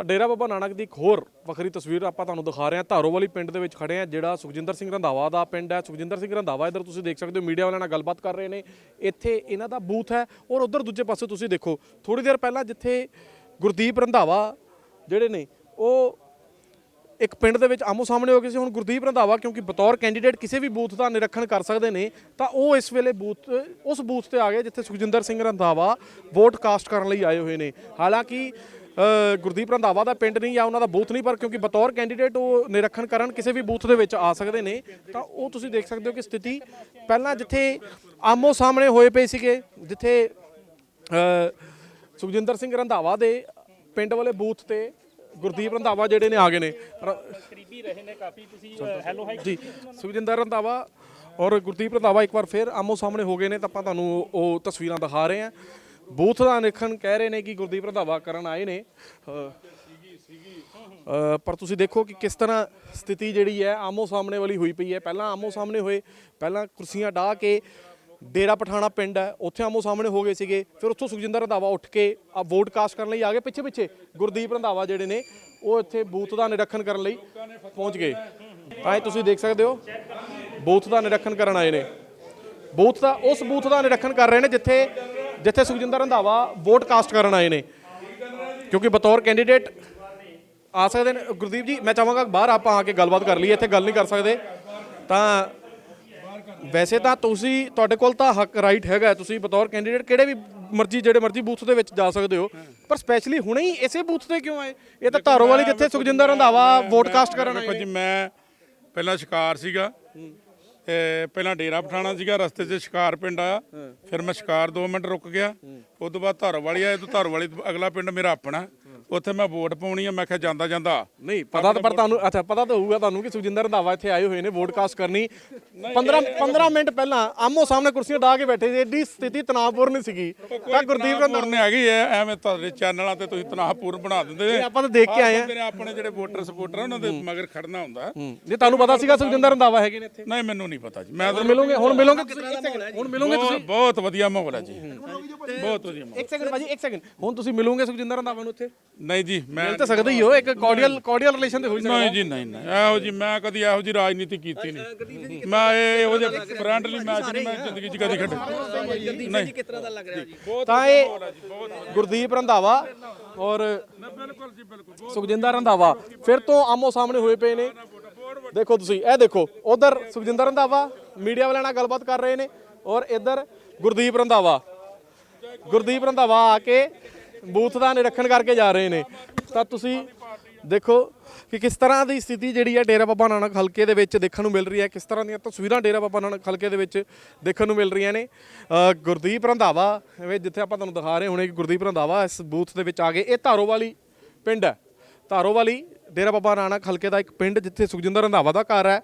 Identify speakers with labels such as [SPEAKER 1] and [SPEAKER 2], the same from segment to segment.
[SPEAKER 1] ਤਾਂ ਡੇਰਾ ਬਾਬਾ ਨਾਨਕ ਦੀ ਇੱਕ ਹੋਰ ਵੱਖਰੀ ਤਸਵੀਰ ਆਪਾਂ ਤੁਹਾਨੂੰ ਦਿਖਾ ਰਹੇ ਹਾਂ। ਧਾਰੋ ਵਾਲੀ ਪਿੰਡ ਦੇ ਵਿੱਚ ਖੜੇ ਹਾਂ, ਜਿਹੜਾ ਸੁਖਜਿੰਦਰ ਸਿੰਘ ਰੰਧਾਵਾ ਦਾ ਪਿੰਡ ਹੈ। ਸੁਖਜਿੰਦਰ ਸਿੰਘ ਰੰਧਾਵਾ, ਇੱਧਰ ਤੁਸੀਂ ਦੇਖ ਸਕਦੇ ਹੋ, ਮੀਡੀਆ ਵਾਲਿਆਂ ਨਾਲ ਗੱਲਬਾਤ ਕਰ ਰਹੇ ਨੇ। ਇੱਥੇ ਇਹਨਾਂ ਦਾ ਬੂਥ ਹੈ ਔਰ ਉਧਰ ਦੂਜੇ ਪਾਸੇ ਤੁਸੀਂ ਦੇਖੋ ਥੋੜੀ ਦੇਰ ਪਹਿਲਾਂ ਜਿੱਥੇ ਗੁਰਦੀਪ ਰੰਧਾਵਾ ਜਿਹੜੇ ਨੇ, ਉਹ ਇੱਕ ਪਿੰਡ ਦੇ ਵਿੱਚ ਆਮੋ ਸਾਹਮਣੇ ਹੋ ਗਏ ਸੀ। ਹੁਣ ਗੁਰਦੀਪ ਰੰਧਾਵਾ ਕਿਉਂਕਿ ਬਤੌਰ ਕੈਂਡੀਡੇਟ ਕਿਸੇ ਵੀ ਬੂਥ ਦਾ ਨਿਰੀਖਣ ਕਰ ਸਕਦੇ ਨੇ, ਤਾਂ ਉਹ ਇਸ ਵੇਲੇ ਬੂਥ, ਉਸ ਬੂਥ ਤੇ ਆ ਗਏ, ਜਿੱਥੇ ਸੁਖਜਿੰਦਰ ਸਿੰਘ ਰੰਧਾਵਾ ਵੋਟ ਕਾਸਟ ਕਰਨ ਲਈ ਆਏ ਹੋਏ ਨੇ। ਹਾਲਾਂਕਿ ਗੁਰਦੀਪ ਰੰਧਾਵਾ ਦਾ ਪਿੰਡ ਨਹੀਂ ਜਾਂ ਉਹਨਾਂ ਦਾ ਬੂਥ ਨਹੀਂ ਪਰ ਕਿਉਂਕਿ ਬਤੌਰ ਕੈਂਡੀਡੇਟ ਉਹ ਨਿਰੀਖਣ ਕਰਨ ਕਿਸੇ ਵੀ ਬੂਥ ਦੇ ਵਿੱਚ ਆ ਸਕਦੇ ਨੇ ਤਾਂ ਉਹ ਤੁਸੀਂ ਦੇਖ ਸਕਦੇ ਹੋ ਕਿ ਸਥਿਤੀ ਪਹਿਲਾਂ ਜਿੱਥੇ ਆਮੋ ਸਾਹਮਣੇ ਹੋਏ ਪਏ ਸੀਗੇ ਜਿੱਥੇ ਸੁਖਜਿੰਦਰ ਸਿੰਘ ਰੰਧਾਵਾ ਦੇ ਪਿੰਡ ਵਾਲੇ ਬੂਥ ਤੇ ਗੁਰਦੀਪ ਰੰਧਾਵਾ ਜਿਹੜੇ ਨੇ ਆ ਗਏ ਨੇ।
[SPEAKER 2] ਕਰੀਬੀ ਰਹੇ ਨੇ ਕਾਫੀ ਤੁਸੀਂ ਹੈਲੋ ਹਾਈ
[SPEAKER 1] ਜੀ ਸੁਖਜਿੰਦਰ ਰੰਧਾਵਾ ਔਰ ਗੁਰਦੀਪ ਰੰਧਾਵਾ ਇੱਕ ਵਾਰ ਫਿਰ ਆਮੋ ਸਾਹਮਣੇ ਹੋ ਗਏ ਨੇ ਤਾਂ ਆਪਾਂ ਤੁਹਾਨੂੰ ਉਹ ਤਸਵੀਰਾਂ ਦਿਖਾ ਰਹੇ ਹਾਂ। ਬੂਥ ਦਾ ਨਿਰੀਖਣ ਕਹਿ ਰਹੇ ਨੇ ਕਿ ਗੁਰਦੀਪ ਰੰਧਾਵਾ ਕਰਨ ਆਏ ਨੇ। ਪਰ ਤੁਸੀਂ ਦੇਖੋ ਕਿ ਕਿਸ ਤਰ੍ਹਾਂ ਸਥਿਤੀ ਜਿਹੜੀ ਹੈ ਆਮੋ ਸਾਹਮਣੇ ਵਾਲੀ ਹੋਈ ਪਈ ਹੈ। ਪਹਿਲਾਂ ਆਮੋ ਸਾਹਮਣੇ ਹੋਏ, ਪਹਿਲਾਂ ਕੁਰਸੀਆਂ ਢਾਹ ਕੇ ਡੇਰਾ ਪਠਾਣਾ ਪਿੰਡ ਹੈ, ਉੱਥੇ ਆਮੋ ਸਾਹਮਣੇ ਹੋ ਗਏ ਸੀਗੇ। ਫਿਰ ਉੱਥੋਂ ਸੁਖਜਿੰਦਰ ਰੰਧਾਵਾ ਉੱਠ ਕੇ ਆ ਵੋਟ ਕਾਸਟ ਕਰਨ ਲਈ ਆ ਗਏ। ਪਿੱਛੇ ਪਿੱਛੇ ਗੁਰਦੀਪ ਰੰਧਾਵਾ ਜਿਹੜੇ ਨੇ, ਉਹ ਇੱਥੇ ਬੂਥ ਦਾ ਨਿਰੀਖਣ ਕਰਨ ਲਈ ਪਹੁੰਚ ਗਏ। ਤਾਂ ਇਹ ਤੁਸੀਂ ਦੇਖ ਸਕਦੇ ਹੋ, ਬੂਥ ਦਾ ਨਿਰੀਖਣ ਕਰਨ ਆਏ ਨੇ। ਬੂਥ ਦਾ, ਉਸ ਬੂਥ ਦਾ ਨਿਰੀਖਣ ਕਰ ਰਹੇ ਨੇ ਜਿੱਥੇ ਜਿੱਥੇ ਸੁਖਜਿੰਦਰ ਰੰਧਾਵਾ ਵੋਟ ਕਾਸਟ ਕਰਨ ਆਏ ਨੇ। ਕਿਉਂਕਿ ਬਤੌਰ ਕੈਂਡੀਡੇਟ ਆ ਸਕਦੇ ਨੇ। ਗੁਰਦੀਪ ਜੀ ਮੈਂ ਚਾਹਾਂਗਾ ਬਾਹਰ ਆਪਾਂ ਆ ਕੇ ਗੱਲਬਾਤ ਕਰ ਲਈਏ ਇੱਥੇ ਗੱਲ ਨਹੀਂ ਕਰ ਸਕਦੇ। ਤਾਂ ਵੈਸੇ ਤਾਂ ਤੁਸੀਂ ਤੁਹਾਡੇ ਕੋਲ ਤਾਂ ਹੱਕ ਰਾਈਟ ਹੈਗਾ ਤੁਸੀਂ ਬਤੌਰ ਕੈਂਡੀਡੇਟ ਕਿਹੜੇ ਵੀ ਮਰਜ਼ੀ ਜਿਹੜੇ ਮਰਜ਼ੀ ਬੂਥ ਦੇ ਵਿੱਚ ਜਾ ਸਕਦੇ ਹੋ। ਪਰ ਸਪੈਸ਼ਲੀ ਹੁਣੇ ਹੀ ਇਸੇ ਬੂਥ ਤੇ ਕਿਉਂ ਆਏ? ਇਹ ਤਾਂ ਧਾਰੋ ਵਾਲੀ ਜਿੱਥੇ ਸੁਖਜਿੰਦਰ ਰੰਧਾਵਾ ਵੋਟ ਕਾਸਟ ਕਰਨ ਆਏ
[SPEAKER 3] ਜੀ ਮੈਂ ਪਹਿਲਾਂ ਸ਼ਿਕਾਰ ਸੀਗਾ। ਪਹਿਲਾਂ ਡੇਰਾ ਪਠਾਣਾ ਸੀਗਾ ਰਸਤੇ 'ਚ ਸ਼ਿਕਾਰ ਪਿੰਡ ਆਇਆ। ਫਿਰ ਮੈਂ ਸ਼ਿਕਾਰ 2 ਮਿੰਟ ਰੁਕ ਗਿਆ। ਉਸ ਤੋਂ ਬਾਅਦ ਧਾਰੋ ਵਾਲੀ ਆਇਆ ਤੋਂ ਧਾਰੋ ਵਾਲੀ ਤੋਂ ਅਗਲਾ ਪਿੰਡ ਮੇਰਾ ਆਪਣਾ। ਉੱਥੇ ਮੈਂ ਵੋਟ ਪਾਉਣੀ ਆ ਮੈਂ ਕਿਹਾ ਜਾਂਦਾ ਜਾਂਦਾ।
[SPEAKER 1] ਨਹੀਂ ਪਤਾ ਤਾਂ ਪਰ ਤੁਹਾਨੂੰ ਅੱਛਾ ਪਤਾ ਤਾਂ ਹੋਊਗਾ ਤੁਹਾਨੂੰ ਕਿ ਸੁਖਜਿੰਦਰ ਰੰਧਾਵਾ ਇੱਥੇ ਆਏ ਹੋਏ ਨੇ ਵੋਟ ਕਾਸਟ ਕਰਨੀ। 15 15 ਮਿੰਟ ਪਹਿਲਾਂ ਆਮੋ ਸਾਹਮਣੇ ਕੁਰਸੀਆਂ ਢਾ ਕੇ ਬੈਠੇ ਸੀ ਏਡੀ ਸਥਿਤੀ ਤਣਾਅਪੂਰਨ ਸੀਗੀ। ਤਾਂ ਗੁਰਦੀਪ ਰੰਧਾਵਾ
[SPEAKER 3] ਨੇ ਹੈਗੀ ਐ ਐਵੇਂ ਤੁਹਾਡੇ ਚੈਨਲਾਂ ਤੇ ਤੁਸੀਂ ਤਨਾਹਪੂਰਨ ਬਣਾ ਦਿੰਦੇ
[SPEAKER 1] ਨਹੀਂ, ਆਪਾਂ ਤਾਂ ਦੇਖ ਕੇ ਆਏ ਆ।
[SPEAKER 3] ਨੇ ਆਪਣੇ ਜਿਹੜੇ ਵੋਟਰ ਸਪੋਰਟਰ ਉਹਨਾਂ ਦੇ ਮਗਰ ਖੜਨਾ ਹੁੰਦਾ।
[SPEAKER 1] ਜੇ ਤੁਹਾਨੂੰ ਪਤਾ ਸੀਗਾ ਸੁਖਜਿੰਦਰ ਰੰਧਾਵਾ ਹੈਗੇ ਨੇ ਇੱਥੇ?
[SPEAKER 3] ਨਹੀਂ ਮੈਨੂੰ ਨਹੀਂ ਪਤਾ ਜੀ। ਮੈਂ ਤਾਂ
[SPEAKER 1] ਮਿਲੋਗੇ ਹੁਣ ਮਿਲੋਗੇ? ਹੁਣ ਮਿਲੋਗੇ
[SPEAKER 3] ਬਹੁਤ ਬਹੁਤ ਵਧੀਆ ਮਾਹੌਲ ਹੈ ਜੀ। ਬਹੁਤ ਵਧੀਆ ਮਾਹੌਲ।
[SPEAKER 1] ਇੱਕ ਸੈਕਿੰਡ ਭਾਜੀ ਇੱਕ ਸੈਕਿੰਡ ਹੁਣ ਤੁਸੀਂ ਮਿਲੋਗੇ ਸੁਖਜਿੰਦਰ ਰੰਧਾਵਾ ਨੂੰ ਇੱਥੇ
[SPEAKER 3] ਨਹੀਂ ਜੀ ਮੈਂ
[SPEAKER 1] ਮਿਲ ਤਾਂ ਸਕਦੇ ਹੀ ਹੋ ਇੱਕ ਕਾਰਡੀਅਲ ਕਾਰਡੀਅਲ ਰਿਲੇਸ਼ਨ ਤੇ ਹੋਈ ਸਕਦਾ।
[SPEAKER 3] ਨਹੀਂ ਜੀ ਨਹੀਂ ਨਹੀਂ। ਇਹੋ ਜੀ ਮੈਂ ਕਦੀ ਇਹੋ ਜੀ ਰਾਜਨੀਤੀ ਕੀਤੀ ਨਹੀਂ। ਮੈਂ ਇਹ ਇਹੋ ਜਿਹੇ ਫਰੈਂਡਲੀ ਮੈਚ ਨਹੀਂ ਮੈਂ ਜ਼ਿੰਦਗੀ 'ਚ ਕਦੀ ਖੇਡੇ ਨਹੀਂ।
[SPEAKER 2] ਕਿਸ ਤਰ੍ਹਾਂ ਦਾ ਲੱਗ ਰਿਹਾ ਜੀ?
[SPEAKER 1] ਤਾਂ ਇਹ ਗੁਰਦੀਪ ਰੰਧਾਵਾ ਔਰ
[SPEAKER 3] ਬਿਲਕੁਲ ਜੀ ਬਿਲਕੁਲ
[SPEAKER 1] ਸੁਖਜਿੰਦਰ ਰੰਧਾਵਾ। ਫਿਰ ਤੋਂ ਆਮੋ ਸਾਹਮਣੇ ਹੋਏ ਪਏ ਨੇ। ਦੇਖੋ ਤੁਸੀਂ ਇਹ ਦੇਖੋ ਉਧਰ ਸੁਖਜਿੰਦਰ ਰੰਧਾਵਾ ਮੀਡੀਆ ਵਾਲਿਆਂ ਨਾਲ ਗੱਲਬਾਤ ਕਰ ਰਹੇ ਨੇ ਔਰ ਇੱਧਰ ਗੁਰਦੀਪ ਰੰਧਾਵਾ। ਗੁਰਦੀਪ ਰੰਧਾਵਾ ਆ ਕੇ ਬੂਥ ਦਾ ਨਿਰੀਖਣ ਕਰਕੇ ਜਾ ਰਹੇ ਨੇ। ਤਾਂ ਤੁਸੀਂ ਦੇਖੋ ਕਿ ਕਿਸ ਤਰ੍ਹਾਂ ਦੀ ਸਥਿਤੀ ਜਿਹੜੀ ਹੈ ਡੇਰਾ ਬਾਬਾ ਨਾਨਕ ਹਲਕੇ ਦੇ ਵਿੱਚ ਦੇਖਣ ਨੂੰ ਮਿਲ ਰਹੀ ਹੈ, ਕਿਸ ਤਰ੍ਹਾਂ ਦੀਆਂ ਤਸਵੀਰਾਂ ਡੇਰਾ ਬਾਬਾ ਨਾਨਕ ਹਲਕੇ ਦੇ ਵਿੱਚ ਦੇਖਣ ਨੂੰ ਮਿਲ ਰਹੀਆਂ ਨੇ। ਗੁਰਦੀਪ ਰੰਧਾਵਾ ਐਵੇਂ ਜਿੱਥੇ ਆਪਾਂ ਤੁਹਾਨੂੰ ਦਿਖਾ ਰਹੇ ਹੋਣੇ ਕਿ ਗੁਰਦੀਪ ਰੰਧਾਵਾ ਇਸ ਬੂਥ ਦੇ ਵਿੱਚ ਆ ਗਏ। ਇਹ ਧਾਰੋ ਵਾਲੀ ਪਿੰਡ ਹੈ। ਧਾਰੋ ਵਾਲੀ ਡੇਰਾ ਬਾਬਾ ਨਾਨਕ ਹਲਕੇ ਦਾ ਇੱਕ ਪਿੰਡ ਜਿੱਥੇ ਸੁਖਜਿੰਦਰ ਰੰਧਾਵਾ ਦਾ ਘਰ ਹੈ।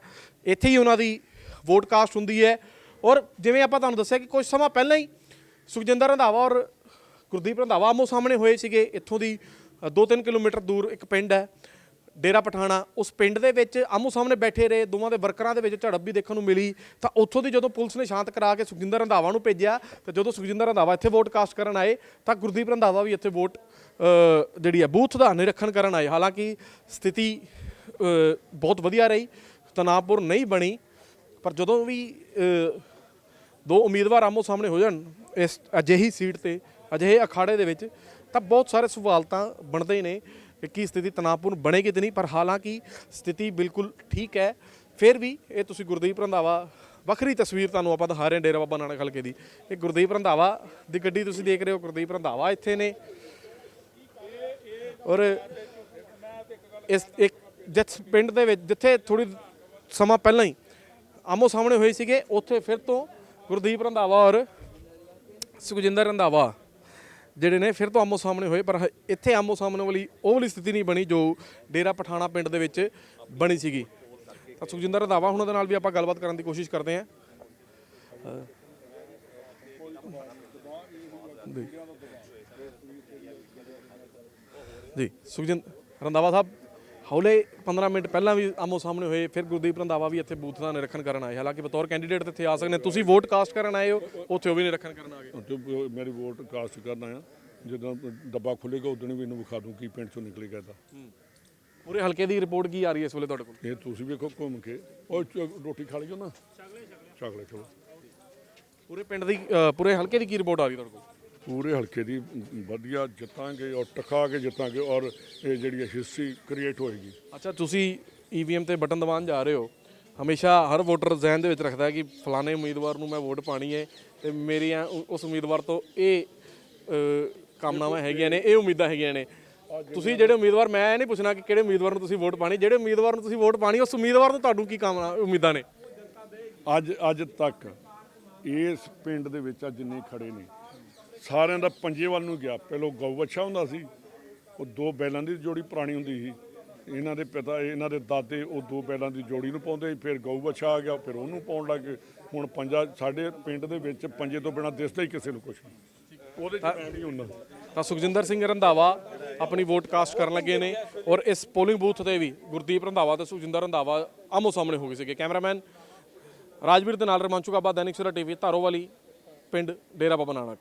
[SPEAKER 1] ਇੱਥੇ ਹੀ ਉਹਨਾਂ ਦੀ ਵੋਟ ਕਾਸਟ ਹੁੰਦੀ ਹੈ। ਔਰ ਜਿਵੇਂ ਆਪਾਂ ਤੁਹਾਨੂੰ ਦੱਸਿਆ ਕਿ ਕੁਝ ਸਮਾਂ ਪਹਿਲਾਂ ਹੀ ਸੁਖਜਿੰਦਰ ਰੰਧਾਵਾ ਔਰ ਗੁਰਦੀਪ ਰੰਧਾਵਾ ਆਮੋ ਸਾਹਮਣੇ ਹੋਏ ਸੀਗੇ। ਇੱਥੋਂ ਦੀ 2-3 ਕਿਲੋਮੀਟਰ ਦੂਰ ਇੱਕ ਪਿੰਡ ਹੈ, ਡੇਰਾ ਪਠਾਣਾ। ਉਸ ਪਿੰਡ ਦੇ ਵਿੱਚ ਆਮੋ ਸਾਹਮਣੇ ਬੈਠੇ ਰਹੇ, ਦੋਵਾਂ ਦੇ ਵਰਕਰਾਂ ਦੇ ਵਿੱਚ ਝੜਪ ਵੀ ਦੇਖਣ ਨੂੰ ਮਿਲੀ। ਤਾਂ ਉੱਥੋਂ ਦੀ ਜਦੋਂ ਪੁਲਿਸ ਨੇ ਸ਼ਾਂਤ ਕਰਾ ਕੇ ਸੁਖਜਿੰਦਰ ਰੰਧਾਵਾ ਨੂੰ ਭੇਜਿਆ, ਤਾਂ ਜਦੋਂ ਸੁਖਜਿੰਦਰ ਰੰਧਾਵਾ ਇੱਥੇ ਵੋਟ ਕਾਸਟ ਕਰਨ ਆਏ, ਤਾਂ ਗੁਰਦੀਪ ਰੰਧਾਵਾ ਵੀ ਇੱਥੇ ਵੋਟ ਜਿਹੜੀ ਹੈ, ਬੂਥ ਦਾ ਨਿਰੀਖਣ ਕਰਨ ਆਏ। ਹਾਲਾਂਕਿ ਸਥਿਤੀ ਬਹੁਤ ਵਧੀਆ ਰਹੀ ਤਣਾਅਪੂਰ ਨਹੀਂ ਬਣੀ, ਪਰ ਜਦੋਂ ਵੀ ਦੋ ਉਮੀਦਵਾਰ ਆਮੋ ਸਾਹਮਣੇ ਹੋ ਜਾਣ, ਇਸ ਅਜਿਹੀ ਸੀਟ ਤੇ, ਅਜਿਹੇ ਅਖਾੜੇ ਦੇ ਵਿੱਚ, ਤਾਂ ਬਹੁਤ ਸਾਰੇ ਸਵਾਲ ਤਾਂ ਬਣਦੇ ਨੇ ਕਿ ਕੀ ਸਥਿਤੀ ਤਣਾਅਪੂਰਨ ਬਣੇਗੀ ਤੇ ਨਹੀਂ, ਪਰ ਹਾਲਾਂਕਿ ਸਥਿਤੀ ਬਿਲਕੁਲ ਠੀਕ ਹੈ। ਫਿਰ ਵੀ ਇਹ ਤੁਸੀਂ ਗੁਰਦੀਪ ਰੰਧਾਵਾ, ਵੱਖਰੀ ਤਸਵੀਰ ਤੁਹਾਨੂੰ ਆਪਾਂ ਦਿਖਾ ਰਹੇ ਹਾਂ ਡੇਰਾ ਬਾਬਾ ਨਾਨਕ ਹਲਕੇ ਦੀ। ਇਹ ਗੁਰਦੀਪ ਰੰਧਾਵਾ ਦੀ ਗੱਡੀ ਤੁਸੀਂ ਦੇਖ ਰਹੇ ਹੋ, ਗੁਰਦੀਪ ਰੰਧਾਵਾ ਇੱਥੇ ਨੇ। ਔਰ ਇਸ, ਇੱਕ ਜਿਸ ਪਿੰਡ ਦੇ ਵਿੱਚ, ਜਿੱਥੇ ਥੋੜੀ ਸਮਾਂ ਪਹਿਲਾਂ ਹੀ ਆਮੋ ਸਾਹਮਣੇ ਹੋਏ ਸੀਗੇ, ਉੱਥੇ ਫਿਰ ਤੋਂ ਗੁਰਦੀਪ ਰੰਧਾਵਾ ਔਰ ਸੁਖਜਿੰਦਰ ਰੰਧਾਵਾ, ਜਿਹੜੇ ਨੇ ਫਿਰ ਤੋਂ ਆਮੋ ਸਾਹਮਣੇ ਹੋਏ, ਪਰ ਇੱਥੇ ਆਮੋ ਸਾਹਮਣੇ ਵਾਲੀ ਉਹ ਵਾਲੀ ਸਥਿਤੀ ਨਹੀਂ ਬਣੀ ਜੋ ਡੇਰਾ ਪਠਾਣਾ ਪਿੰਡ ਦੇ ਵਿੱਚ ਬਣੀ ਸੀਗੀ। ਤਾਂ ਸੁਖਜਿੰਦਰ ਰੰਧਾਵਾ ਉਹਨਾਂ ਦੇ ਨਾਲ ਵੀ ਆਪਾਂ ਗੱਲਬਾਤ ਕਰਨ ਦੀ ਕੋਸ਼ਿਸ਼ ਕਰਦੇ ਹਾਂ। ਜੀ। ਜੀ ਸੁਖਜਿੰਦਰ ਰੰਧਾਵਾ ਸਾਹਿਬ। ਹੌਲੇ 15 ਮਿੰਟ ਪਹਿਲਾਂ ਵੀ ਆਮੋ ਸਾਹਮਣੇ ਹੋਏ ਫਿਰ ਗੁਰਦੀਪ ਰੰਧਾਵਾ ਵੀ ਇੱਥੇ ਬੂਥ ਦਾ ਨਿਰੀਖਣ ਕਰਨ ਆਏ। ਹਾਲਾਂਕਿ ਬਤੌਰ ਕੈਂਡੀਡੇਟ ਤੇ ਇੱਥੇ ਆ ਸਕਦੇ ਤੁਸੀਂ ਵੋਟ ਕਾਸਟ ਕਰਨ ਆਏ ਹੋ ਉੱਥੇ ਉਹ ਵੀ ਨਿਰੀਖਣ ਕਰਨ ਆ ਗਏ।
[SPEAKER 4] ਮੇਰੀ ਵੋਟ ਕਾਸਟ ਕਰਨਾ ਆ। ਜਦੋਂ ਡੱਬਾ ਖੁੱਲੇਗਾ ਉਦੋਂ ਵੀ ਇਹਨੂੰ ਵਿਖਾ ਦੂੰ ਕੀ ਪਿੰਡ ਚੋਂ ਨਿਕਲੇਗਾ ਇਹਦਾ
[SPEAKER 1] ਪੂਰੇ ਹਲਕੇ ਦੀ ਰਿਪੋਰਟ ਕੀ ਆ ਰਹੀ ਹੈ ਇਸ ਵੇਲੇ ਤੁਹਾਡੇ ਕੋਲ?
[SPEAKER 4] ਇਹ ਤੁਸੀਂ ਵੇਖੋ ਘੁੰਮ ਕੇ। ਉਹ ਰੋਟੀ ਖਾ ਲਿਓ ਨਾ ਚਾਕਲੇ ਚਲੋ।
[SPEAKER 1] ਪੂਰੇ ਪਿੰਡ ਦੀ ਪੂਰੇ ਹਲਕੇ ਦੀ ਕੀ ਰਿਪੋਰਟ ਆ ਰਹੀ ਤੁਹਾਡੇ ਕੋਲ?
[SPEAKER 4] ਪੂਰੇ ਹਲਕੇ ਦੀ ਵਧੀਆ ਜਿੱਤਾਂਗੇ ਔਰ ਟਕਾ ਕੇ ਜਿੱਤਾਂਗੇ ਔਰ ਇਹ ਜਿਹੜੀ ਹਿਸਟਰੀ ਕ੍ਰੀਏਟ ਹੋਏਗੀ।
[SPEAKER 1] ਅੱਛਾ ਤੁਸੀਂ ਈਵੀਐਮ ਤੇ ਬਟਨ ਦਬਾਉਣ ਜਾ ਰਹੇ ਹੋ। ਹਮੇਸ਼ਾ ਹਰ ਵੋਟਰ ਜ਼ਿਹਨ ਦੇ ਵਿੱਚ ਰੱਖਦਾ ਕਿ ਫਲਾਣੇ ਉਮੀਦਵਾਰ ਨੂੰ ਮੈਂ ਵੋਟ ਪਾਣੀ ਹੈ ਤੇ ਮੇਰੀਆਂ ਉ- ਉਸ ਉਮੀਦਵਾਰ ਤੋਂ ਇਹ ਕਾਮਨਾਵਾਂ ਹੈਗੀਆਂ ਨੇ ਇਹ ਉਮੀਦਾਂ ਹੈਗੀਆਂ ਨੇ। ਤੁਸੀਂ ਜਿਹੜੇ ਉਮੀਦਵਾਰ ਮੈਂ ਇਹ ਨਹੀਂ ਪੁੱਛਣਾ ਕਿ ਕਿਹੜੇ ਉਮੀਦਵਾਰ ਨੂੰ ਤੁਸੀਂ ਵੋਟ ਪਾਣੀ ਜਿਹੜੇ ਉਮੀਦਵਾਰ ਨੂੰ ਤੁਸੀਂ ਵੋਟ ਪਾਣੀ ਉਸ ਉਮੀਦਵਾਰ ਤੋਂ ਤੁਹਾਨੂੰ ਕੀ ਕਾਮਨਾ ਉਮੀਦਾਂ ਨੇ?
[SPEAKER 4] ਅੱਜ ਅੱਜ ਤੱਕ ਇਸ ਪਿੰਡ ਦੇ ਵਿੱਚ ਜਿੰਨੇ ਖੜੇ ਨੇ ਸਾਰਿਆਂ ਦਾ ਪੰਜੇ ਵੱਲ ਨੂੰ ਗਿਆ। ਪਹਿਲਾਂ ਗਊ ਅੱਛਾ ਹੁੰਦਾ ਸੀ ਉਹ ਦੋ ਬੈਲਾਂ ਦੀ ਜੋੜੀ ਪੁਰਾਣੀ ਹੁੰਦੀ ਸੀ। ਇਹਨਾਂ ਦੇ ਪਿਤਾ ਇਹਨਾਂ ਦੇ ਦਾਦੇ ਉਹ ਦੋ ਬੈਲਾਂ ਦੀ ਜੋੜੀ ਨੂੰ ਪਾਉਂਦੇ ਸੀ ਫਿਰ ਗਊ ਅੱਛਾ ਆ ਗਿਆ ਫਿਰ ਉਹਨੂੰ ਪਾਉਣ ਲੱਗੇ ਹੁਣ ਪੰਜਾ ਸਾਡੇ ਪਿੰਡ ਦੇ ਵਿੱਚ ਪੰਜੇ ਤੋਂ ਬਿਨਾ ਦਿਸਦਾ ਹੀ ਕਿਸੇ ਨੂੰ ਕੁਝ ਨਹੀਂ। ਉਹਦੇ ਚ ਮੈਂ ਨਹੀਂ ਹੁੰਦਾ।
[SPEAKER 1] ਤਾਂ ਸੁਖਜਿੰਦਰ ਸਿੰਘ ਰੰਧਾਵਾ ਆਪਣੀ ਵੋਟ ਕਾਸਟ ਕਰਨ ਲੱਗੇ ਨੇ ਔਰ ਇਸ ਪੋਲਿੰਗ ਬੂਥ ਤੇ ਵੀ ਗੁਰਦੀਪ ਰੰਧਾਵਾ ਤੇ ਸੁਖਜਿੰਦਰ ਰੰਧਾਵਾ ਆਮੋ ਸਾਹਮਣੇ ਹੋ ਗਏ ਸੀਗੇ। ਕੈਮਰਾਮੈਨ ਰਾਜਵੀਰ ਦੇ ਨਾਲ ਰਮਾਂਚੂ ਕਾਬਾ ਦੈਨਿਕ ਸਵੇਰਾ ਟੀਵੀ ਧਾਰੋਵਾਲੀ ਪਿੰਡ ਡੇਰਾ ਬਾਬਾ ਨਾਨਕ।